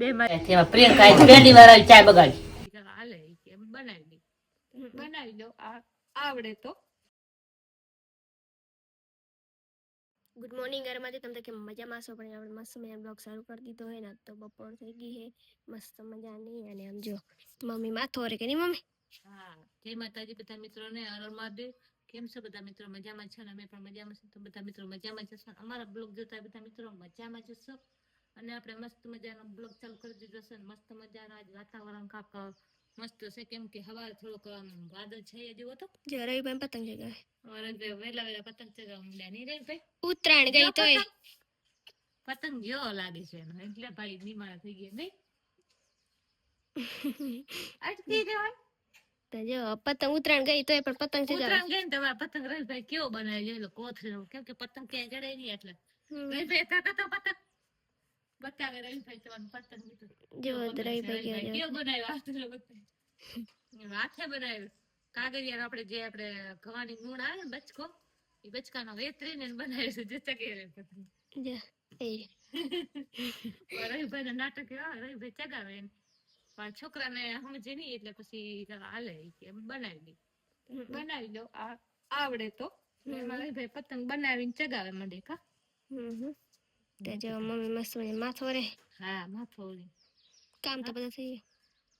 બે માં પ્રિયંકા પહેલી વાર ચા બગાડી. હાલે ઈ બનાવી બનાવી દો આવડે તો. ગુડ મોર્નિંગ ઘરમાંથી તમે કેમ મજામાં છો પણ આપણે મસ્ત મેં બ્લોગ શરૂ કરી દીધો હોય ને તો બપોર થઈ ગઈ હે. મસ્ત મજાની અને આમ જો મમ્મી માથો રે કે નહીં મમ્મી? હા જય માતાજી બધા મિત્રોને હર મહાદેવ. કેમ છો બધા મિત્રો? મજામાં છો ને? અમે પણ મજામાં છે તો બધા મિત્રો મજામાં જશો અમારા બ્લોગ જોતા બધા મિત્રો મજામાં જશો અને આપણે મસ્ત મજાનો બ્લોગ ચાલુ કરી દીધો છે મસ્ત મજાનો આજ વાતાવરણ કાંક મસ્ત છે કેમ કે હવા થોડોક વાદળ છાયા જેવો હતો. રવિભાઈ પતંગ ચગાવે. વહેલા વહેલા પતંગ ચગાવવા માંડ્યા. નહીં રે ભાઈ? ઉત્તરાયણ ગઈ તો પતંગ? જેવો લાગે છે એનો. એટલે ભાઈ નિમાળા થઈ ગયા નહીં. અટકી જવાય તો જો પતંગ ઉત્તરાયણ ગઈ તો પણ પતંગ ચગાવે. ઉત્તરાયણ ગઈ ને તમારા પતંગ રવિભાઈ કેવો બનાવી? લો કોથળીનો. કેમ કે પતંગ ક્યાંય જડે નહીં એટલે. રવિભાઈ હતા તો પતંગ બતાવે રવિભાઈ પતંગ તો બનાવ્યો છે રવિભાઈ રવિભાઈ, કેવો બનાવ્યો હાથ તો બતાવે. હાથે બનાવ્યો. કાગળિયા આપણે જે આપણે ઘવાની મૂળ આવે ને બચકો એ બચકાનો વેતરીને બનાવ્યો છે પતંગ એ. નાટક એવા રવિભાઈ ચગાવે પણ છોકરાને સમજે નહીં એટલે પછી હાલે કે બનાવી દે. બનાવી દો આ આવડે તો. રવિભાઈ પતંગ બનાવીને ચગાવે મને કા હમ હમ. તો જો મમ્મી મસ્ત મજાનો માથો રે હા માથો રે કામ તો બધા થઈ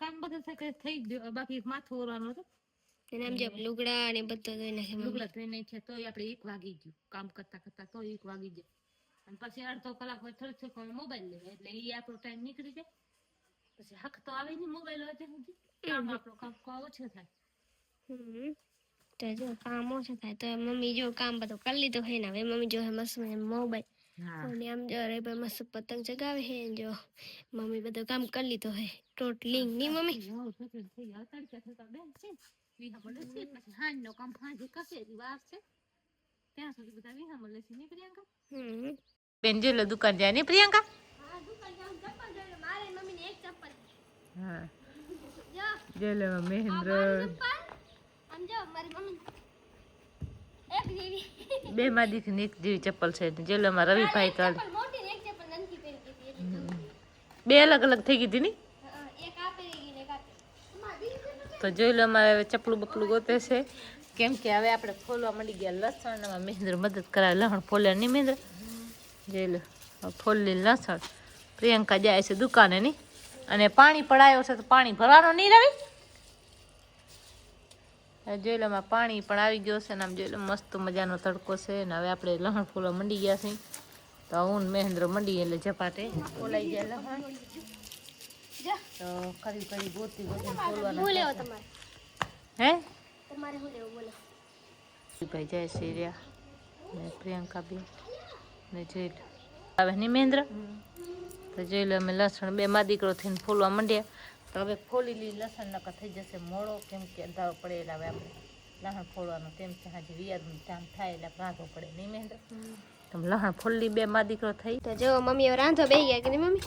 કામ બધું થઈ જ ગયું. બાકી માથું ઓરવાનું હતું. ગયું એને આમ જે લુગડા ને બધું ધોઈ નાખે લુગડા ધોઈ નાખે તોય આપણે એક વાગી ગયું કામ કરતા કરતા તોય એક વાગી જાય અને પછી અડધો કલાક હોય થોડું થોડું મોબાઈલ લેવા એટલે એ આપણો ટાઈમ નીકળી જાય. પછી હક તો આવે નહીં મોબાઈલ હોય ત્યાં સુધી. કામ આપણો કામ ઓછો થાય. તો જો કામ ઓછું થાય તો મમ્મી જો કામ બધું કરી લીધું હોય ને હવે મમ્મી જો મસ્ત મોબાઈલ અને આમ જો રે ભાઈ મસ્ત પતંગ ચગાવે છે ને જો મમ્મી બધું કામ કરી લીધું હે ટોટલિંગ ની મમ્મી હવ, થતું થઈ જાય. તડકા થતા બેન છે ને, વિહામણ લેશે. પછી હાંજનો કામ હાંજે કરશે, હજી વાર છે. ત્યાં સુધી બધા વિહામણ લેશે, નહીં પ્રિયંકા? હમ બેન જેલો દુકાન જાય નહીં પ્રિયંકા હા દુકાન જાઉં ચપ્પલ જોઈ મારે મમ્મી ને એક ચપ્પલ હા જો જેલો આ મહેન્દ્ર મારી ચપ્પલ આમ જો મારી મમ્મી એક જેવી બે માં દીકરી એક જેવી ચપ્પલ છે. જે રવિભાઈ તો ચપ્પલ મોટી ને એક ચપ્પલ નાની પહેરી હતી એટલે બે અલગ અલગ થઈ ગઈ હતી ની? તો જોઈ લો અમારે ચપલું બપલું ગોતે છે. કેમ કે હવે આપણે ફોલવા મળી ગયા લસણ એમાં મહેન્દ્ર મદદ કરાવે. લસણ ફોલે નહીં મહેન્દ્ર જોઈ લો હવે ફોલી લસણ. પ્રિયંકા જાય છે દુકાને ની. અને પાણી પડાયો છે તો પાણી ભરવાનો નહીં રવિ? જોઈ લો પાણી પણ આવી ગયો છે ને આમ જોઈ લો મસ્ત મજાનો તડકો છે ને હવે આપણે લહણ ફૂલો મંડી ગયા છીએ. તો હું મહેન્દ્ર મંડી એટલે ઝપાટે ફોલાઈ ગયા લહણ. તો કરી કરી ગોતી ગોતી ફોલવાના હું તમારે? શું લેવું? બોલો. ભાઈ જય શ્રી રહ્યા ને પ્રિયંકા બી ને જોઈ લો આવે નહીં મહેન્દ્ર? તો જોઈ લો અમે લસણ બે માં દીકરો થઈને ફૂલવા માંડ્યા. તો હવે ફોલી લી લસણ નકર થઈ જશે મોડો કેમ કે અંધારો પડે એટલે હવે આપણે લસણ ફોડવાનું તેમ છે. હજી વિયાદનું ટાઈમ થાય એટલે રાંધો પડે. નહીં મહેન્દ્ર? તો લસણ ફોલી બે માં દીકરો થઈ. તો જો મમ્મી હવે રાંધો બે ગયા કે નહીં મમ્મી?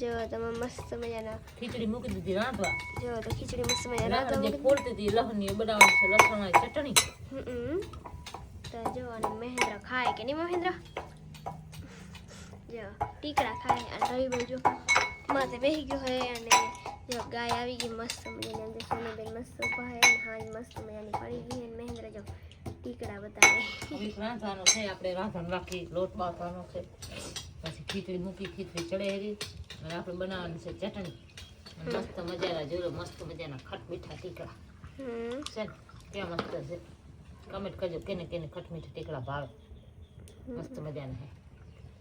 જો તમે મસ્ત મજાના. ખીચડી મૂકી દીધી રાંધવા. જો તો ખીચડી મસ્ત મજા રાંધો લસણ જે ફોલતી હતી લસણ બનાવવાની છે લસણ ચટણી. હમ તો જો અને મહેન્દ્ર ખાય કે નહીં મહેન્દ્ર? જો ટીકડા ખાય અને રવિભાઈ જો માથે બેસી ગયો હોય અને જો ગાય આવી ગઈ મસ્ત મજાની અંદર સોનીબેન મસ્ત ઊભા હે અને હાંજ મસ્ત મજાની પડી ગઈ અને મહેન્દ્ર જો ટીકડા બતાવે રાંધવાનો છે આપણે રાંધણ રાખી લોટ બાંધવાનો છે પછી ખીચડી મૂકી ખીચડી ચડેરી અને આપણે બનાવવાની છે ચટણી મસ્ત મજાના જોયો મસ્ત મજાના ખટ મીઠા ટીકડા ને કેવા મસ્ત છે કમેન્ટ કરજો કેને કેને ખટ મીઠા ટીકડા ભાવે મસ્ત મજાના હે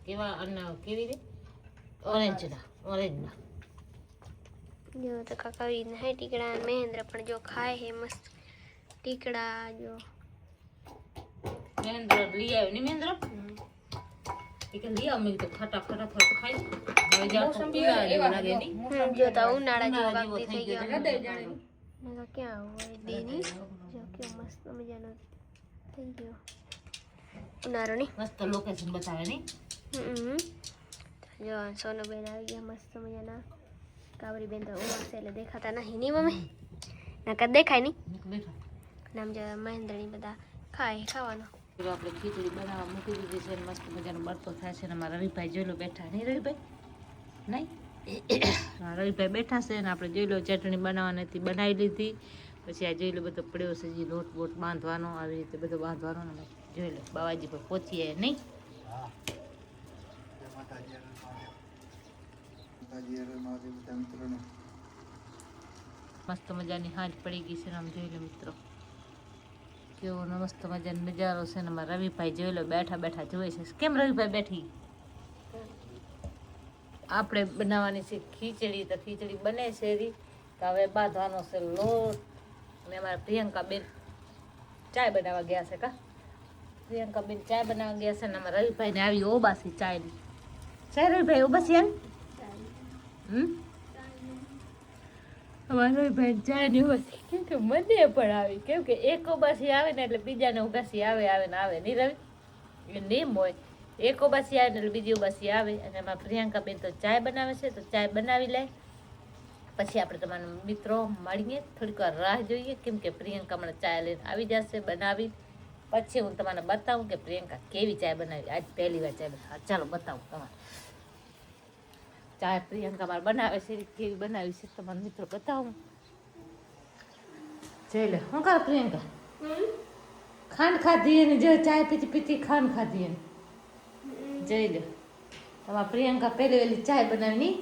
કેવા અને કેવી રે ઓરેન્જના ઓરેન્જના. જો તો કાકા આવી રીતના હે ટીકડા મહેન્દ્ર પણ જો ખાય હે મસ્ત. ટીકડા જો. મહેન્દ્ર લઈ આવ્યો ને મહેન્દ્ર? ટીકડા લઈ આવ મેં કીધું ફટાફટ ફટાફટ ખાઈ હવે જાઓ તો પીવા જેવું લાગે ની જો તો ઉનાળા જેવો વાગતી થઈ ગયો. મેં તો ક્યાં હોય દેની? જો કે મસ્ત મજાનો થઈ ગયો. ઉનાળો ની મસ્ત લોકેશન બતાવે નહીં? હમ. જો, સોનુબેન આવી ગયા મસ્ત મજાના. કાવરીબેન તો ઉમર છે એટલે દેખાતા નહીં. ની મમ્મી? નકર દેખાય નહીં. નામ જો મહેન્દ્રની બધા ખાય, ખાવાનો. આપણે ખીચડી બનાવવા મૂકી દીધી છે મસ્ત મજાનો બળતો થાય છે ને મારા રવિભાઈ જોઈ બેઠા નહીં, રવિભાઈ? નહીં? રવિભાઈ બેઠા છે ને આપણે જોઈ લો ચટણી બનાવવાની હતી, બનાવી લીધી. પછી આ જોઈ લો બધો પડ્યો છે જે લોટ બોટ બાંધવાનો, આવી રીતે બધો બાંધવાનો. જોઈ લો બાવાજી પર પહોંચીએ નહીં? મસ્ત મજાની હાજ પડી ગઈ છે આમ જોઈ લો મિત્રો. કેવો મસ્ત મજાનો નજારો છે ને મારા રવિભાઈ જોઈ લો, બેઠા બેઠા જોઈ છે. કેમ રવિભાઈ બેઠી? આપણે બનાવવાની છે ખીચડી, તો ખીચડી બને છે એવી. તો હવે બાંધવાનો છે લોટ. અને અમારા પ્રિયંકા બેન ચાય બનાવવા ગયા છે કા? પ્રિયંકા બેન ચાય બનાવવા ગયા છે ને, અમારા રવિભાઈ ને આવી ઓબાસી ચાયની ચાય રવિભાઈ ઓબાસી એમ? અમારા ચાયની ઓબાસી કેમ કે મને પણ આવી, કેમ કે એક ઉબાસી આવે ને એટલે બીજાને ઉગાસી આવે આવે ને આવે નહીં રવિ? એ નિયમ હોય. એક ઉબાસી આવે ને એટલે બીજી ઉબાસી આવે. અને એમાં પ્રિયંકા બેન તો ચાય બનાવે છે, તો ચાય બનાવી લે. પછી આપણે તમારા મિત્રો મળીએ, થોડીક વાર રાહ જોઈએ, કેમ કે પ્રિયંકા મને ચાય લઈને આવી જશે બનાવી. પછી હું તમને બતાવું કે પ્રિયંકા કેવી ચાય બનાવી. આજ પહેલી વાર ચાય ચાલો બતાવું તમારે. ચાય પ્રિયંકા મારે બનાવે છે કેવી બનાવી છે તમારા મિત્રો બતાવું. જઈ લે શું કર પ્રિયંકા? ખાંડ ખાધી અને જે ચાય પીતી પીતી ખાંડ ખાધી એને. જઈ લે. તમારા પ્રિયંકા પહેલી વહેલી ચાય બનાવી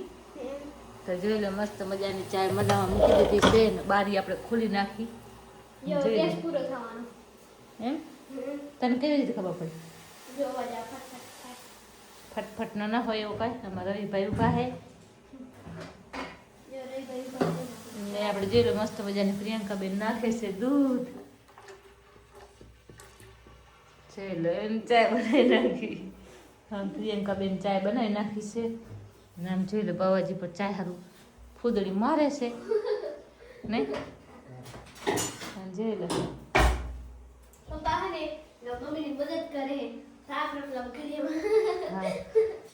તો જોઈ લો મસ્ત મજાની ચાય બનાવવા મૂકી દીધી છે ને બારી આપણે ખોલી નાખી. પૂરો થવાનો. એમ? તને કેવી રીતે ખબર પડી? ફટફટ ન ના હોય એવું કાંઈ? અમારા રવિભાઈ ઊભા હે. ને. આપણે જોઈ લો મસ્ત મજાની પ્રિયંકા બેન નાખે છે દૂધ. જોઈ લો એમ ચાય બનાવી નાખી. હા પ્રિયંકા બેન ચાય બનાવી નાખી છે. ને આમ જોઈ લો બાવાજી પર ચાય સારું ફૂદડી મારે છે. નહીં જોઈ લો. પપ્પા ને મમ્મીની મદદ કરે.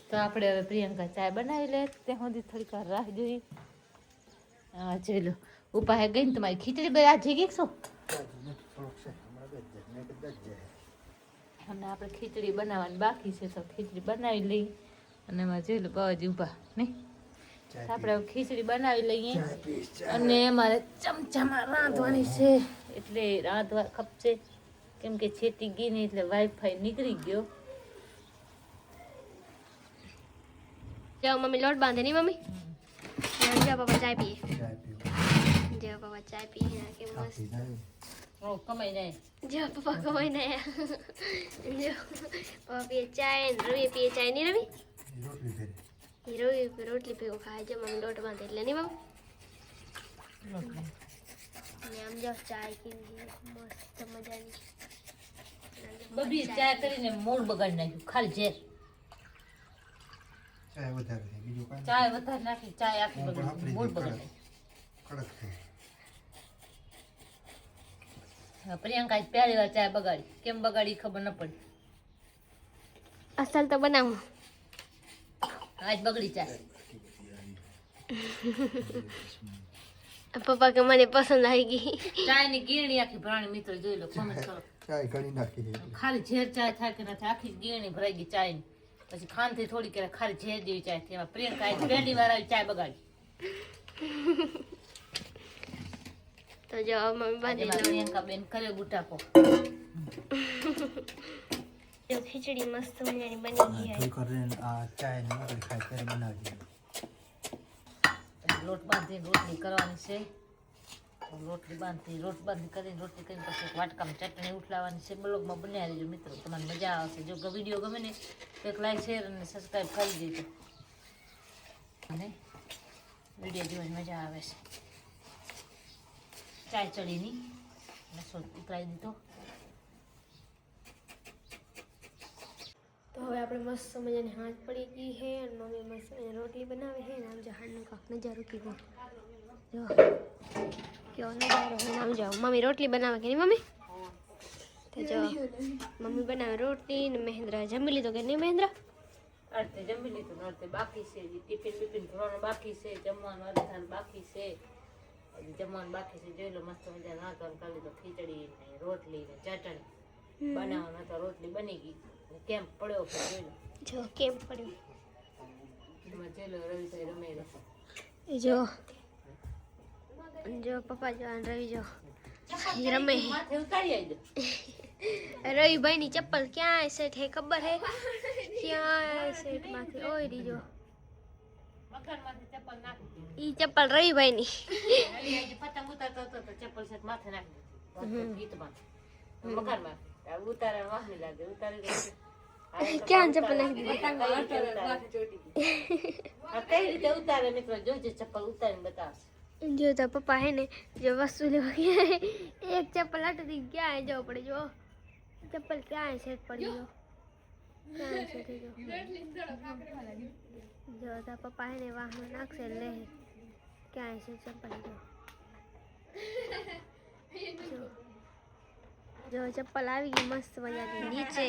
તો આપણે હવે પ્રિયંકા ચાય બનાવી લે. ત્યાં સુધી થોડીક વાર રાહ જોઈ. હા જોઈ ઉપાય ગઈ ને તમારી ખીચડી બધા આજે ગઈ શું? અને આપણે ખીચડી બનાવવાની બાકી છે તો ખીચડી બનાવી લઈ. અને એમાં જોઈ લો બાવાજી ઊભા નહીં આપણે ખીચડી બનાવી લઈએ. અને મારે ચમચામાં રાંધવાની છે. એટલે રાંધવા ખપશે કેમ કે છેતી ગઈ નહીં એટલે વાઈફાઈ નીકળી ગયો. જાઓ મમ્મી લોટ બાંધે નહીં મમ્મી? જાઓ પપ્પા ચાય પીએ. જાઓ પાપા ચાય પીએ. ને કે મસ્ત. ઓ કમાઈ જાય. જો પપ્પા કમાઈને આયા જો પપ્પા પીએ ચાય ને રવિ પીએ ચાય નહીં રવિ? રવિ રોટલી ભેગો. ખાય. છે મમ્મી લોટ બાંધે એટલે નહીં બાબુ ને આમ જાઓ ચાય કેવી મસ્ત મજાની. બબી ચા કરીને મૂળ બગાડી નાખ્યું. ખાલી ઝેર. ચાય વધારે બીજું કાંઈ ચાય વધારે નાખી ચાય આખી બગાડી મૂળ બગાડી કડક છે. પ્રિયંકા પહેલી વાર ચાય બગાડી. કેમ બગાડી ખબર ન પડી. અસલ તો બનાવું. આજ બગડી ચાય પપ્પા કે મને પસંદ આવી ગઈ. ચાયની ગીરણી આખી પ્રાણી મિત્રો જોઈ લો કોમેન્ટ કરો. ચાય ઘણી નાખી ખાલી ઝેર ચાય થાય કે નથી આખી ગીરણી ભરાઈ ગઈ ચાયની પછી ખાંડથી થોડી કે ખાલી ઝેર જેવી ચાય થઈ એમાં પ્રિયંકા આજ પહેલી વાર આવી ચાય બગાડી. તો જો મમ્મી બાંધી લઉં પ્રિયંકા બેન કરે બુટાકો જો ખીચડી મસ્ત મજાની બની ગઈ છે. રહીને આ ચાય ને ખાય ત્યારે બનાવજો લોટ બાંધીને રોટલી કરવાની છે. રોટલી બાંધતી, રોટ બાંધી કરીને રોટલી કરીને પછી વાટકામાં ચટણી ઉઠલાવવાની છે. બ્લોગમાં બનાવી દેજો મિત્રો તમને મજા આવશે. જો વીડિયો ગમે ને તો એક લાઈક શેર અને સબસ્ક્રાઈબ કરી દેજો. અને વીડિયો જોવાની મજા આવે છે. ચાય ચડીની. રસો ઉતરાવી દીધો. તો હવે આપણે મસ્ત મજાની હાથ પડી ગઈ છે અને મમ્મી મસ્ત રોટલી બનાવે છે. ને આમ જો કાંક નજારો કીધો. જો. કેવો નજારો છે આમ જો મમ્મી રોટલી બનાવે કે નહીં મમ્મી? તો જો મમ્મી બનાવે રોટલી ને મહેન્દ્ર જમી લીધો કે નહીં મહેન્દ્ર? અડધે જમી લીધું ને અડધે બાકી છે. ટિફિન બિફિન ભરવાનું બાકી છે જમવાનું અડધાનું બાકી છે. જમવાનું બાકી છે. જોઈ લો મસ્ત મજા રાંધવાનું કરી તો ખીચડી ને રોટલી ને ચટણી. બનાવવાનું તો રોટલી બની ગઈ. કેમ પડ્યો જોઈ લો. જો કેમ પડ્યું? જોઈ લો રવિભાઈ રમે જો જો પપ્પા જો રવિ જો. રમે. રવિભાઈ ની ચપ્પલ ક્યાં સેટ હે ખબર હે? ક્યાં સેટમાંથી ઓય રીજો ઈ ચપ્પલ રવિભાઈ ની પતંગ ઉતારતો હતો તો ચપ્પલ સેટ માથે નાખી ગીતમાં. મકાનમાં. ઉતારે વાહની લાગે. ઉતારી ક્યાં ચપ્પલ નાખી દીધી? કઈ રીતે ઉતારે મિત્રો? જોજે ચપ્પલ ઉતારીને બતાવશે. જો તો પપ્પા હે ને, જો વસ્તુ લેવા ગયા એક ચપ્પલ હટતી ક્યાં જવું પડે, જો. ચપ્પલ ક્યાં છે પડી ગયો. ક્યાં છે થઈ ગયો. જો તો પપ્પા હે ને વાહન નાખશે લે ક્યાં છે ચપ્પલ જો. જો ચપ્પલ આવી ગઈ મસ્ત મજાની, નીચે.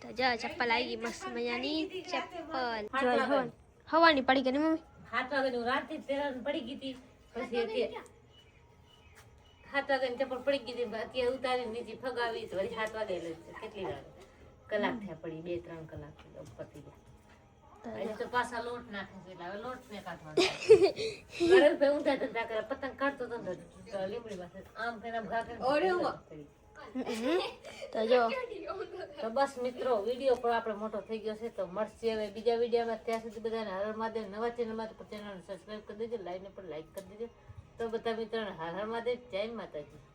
તો જો ચપ્પલ આવી ગઈ મસ્ત મજાની ચપ્પલ. જો હવાની પડી ગઈ મમ્મી? હાથ વાગે હું રાતથી જ પહેરવાની પડી ગઈ હતી પછી અત્યારે હાથ વાગે ચપ્પલ પડી ગઈ હતી અત્યારે ઉતારી નીચે ફગાવી તો વળી હાથ વાગે એટલે કેટલી વાર કલાક થયા પડી બે ત્રણ કલાક પતી ગયા હજી તો પાછા લોટ નાખે છે એટલે હવે લોટ ને કાઢવાનો ભાઈ ઊંધા ધંધા કરે પતંગ કાઢતો હતો ને તો લીમડી પાસે આમ કરીને આમ ઘા કરીને તો જો તો બસ મિત્રો, વીડિયો પણ આપણે મોટો થઈ ગયો છે, તો મળશે હવે બીજા વિડીયોમાં. ત્યાં સુધી બધાને હર મહાદેવ. નવા ચેનલમાં તો ચેનલને સબસ્ક્રાઈબ કરી દેજો લાઈવને પણ લાઈક કરી દેજો. તો બધા મિત્રોને હર હર મહાદેવ. જય માતાજી.